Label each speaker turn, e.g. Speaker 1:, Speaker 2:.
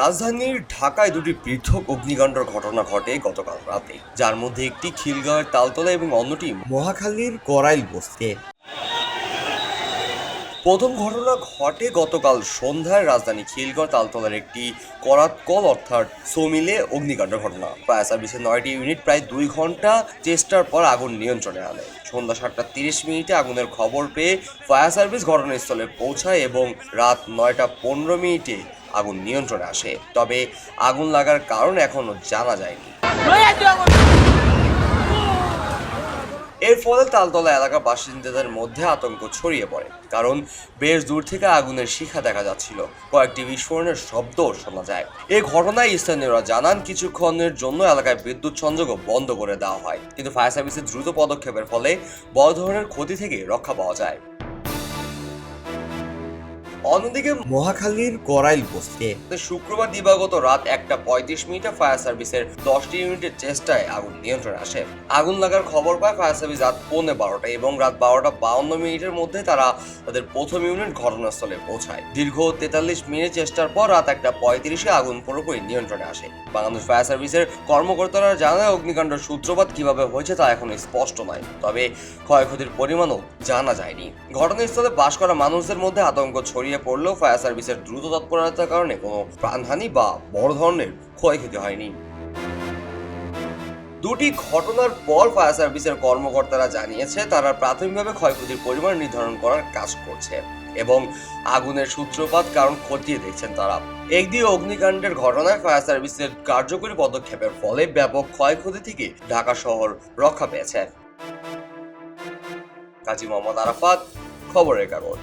Speaker 1: রাজধানীর ঢাকায় দুটি পৃথক অগ্নিকাণ্ডের ঘটনা ঘটে গতকাল রাতে। যার মধ্যে একটি খিলগাঁওয়ের তালতলা এবং অন্যটি মহাখালীর করাইল বস্তিতে। প্রথম ঘটনা ঘটে গতকাল সন্ধ্যায় রাজধানী খিলগড় তালতলার একটি করাতকল অর্থাৎ সোমিলে অগ্নিকাণ্ড ঘটনা। ফায়ার সার্ভিসের নয়টি ইউনিট প্রায় দুই ঘণ্টা চেষ্টার পর আগুন নিয়ন্ত্রণে আনে। সন্ধ্যা সাতটা তিরিশ মিনিটে আগুনের খবর পেয়ে ফায়ার সার্ভিস ঘটনাস্থলে পৌঁছায় এবং রাত নয়টা পনেরো মিনিটে আগুন নিয়ন্ত্রণে আসে, তবে আগুন লাগার কারণ এখনও জানা যায়নি। এর ফলে তালতলা এলাকার বাসিন্দাদের মধ্যে আতঙ্ক ছড়িয়ে পড়ে, কারণ বেশ দূর থেকে আগুনের শিখা দেখা যাচ্ছিল। কয়েকটি বিস্ফোরণের শব্দও শোনা যায়। এই ঘটনায় স্থানীয়রা জানান, কিছুক্ষণের জন্য এলাকায় বিদ্যুৎ সংযোগও বন্ধ করে দেওয়া হয়। কিন্তু ফায়ার সার্ভিসের দ্রুত পদক্ষেপের ফলে বড় ধরনের ক্ষতি থেকে রক্ষা পাওয়া যায়। অন্যদিকে মহাখালীর করাইল বস্তিতে শুক্রবার দিবাগত রাত একটা পঁয়ত্রিশ মিনিটে ফায়ার সার্ভিসের দশটি ইউনিটের চেষ্টায় আগুন নিয়ন্ত্রণে আসে। আগুন লাগার খবর পায় ফায়ার সার্ভিস রাত পৌনে বারোটা এবং রাত বারোটা বাউন্ন মিনিটের মধ্যে তারা তাদের প্রথম ইউনিট ঘটনাস্থলে পৌঁছায়। দীর্ঘ তেতাল্লিশ মিনিট চেষ্টার পর রাত একটা পঁয়ত্রিশে আগুন পুরোপুরি নিয়ন্ত্রণে আসে। বাংলাদেশ ফায়ার সার্ভিসের কর্মকর্তারা জানায় অগ্নিকাণ্ডের সূত্রপাত কীভাবে হয়েছে তা এখন স্পষ্ট নয়, তবে ক্ষয়ক্ষতির পরিমাণও জানা যায়নি। ঘটনাস্থলে বাস করা মানুষদের মধ্যে আতঙ্ক ছড়িয়ে পড়লেও ফায়ার সার্ভিসের দ্রুত তৎপরতার কারণে কোনো প্রাণহানি বা বড় ধরনের ক্ষয়ক্ষতি হয়নি। দুটি ঘটনার পর ফায়ার সার্ভিসের কর্মকর্তারা জানিয়েছে, তারা প্রাথমিকভাবে ক্ষয়ক্ষতির পরিমাণ নির্ধারণ করার কাজ করছে এবং আগুনের সূত্রপাত, কারণ খতিয়ে দেখছেন তারা। একদিকে অগ্নিকাণ্ডের ঘটনায় ফায়ার সার্ভিসের কার্যকরী পদক্ষেপের ফলে ব্যাপক ক্ষয়ক্ষতি থেকে ঢাকা শহর রক্ষা পেয়েছে। কাজী মোহাম্মদ আরাফাত, খবরের কাগজ।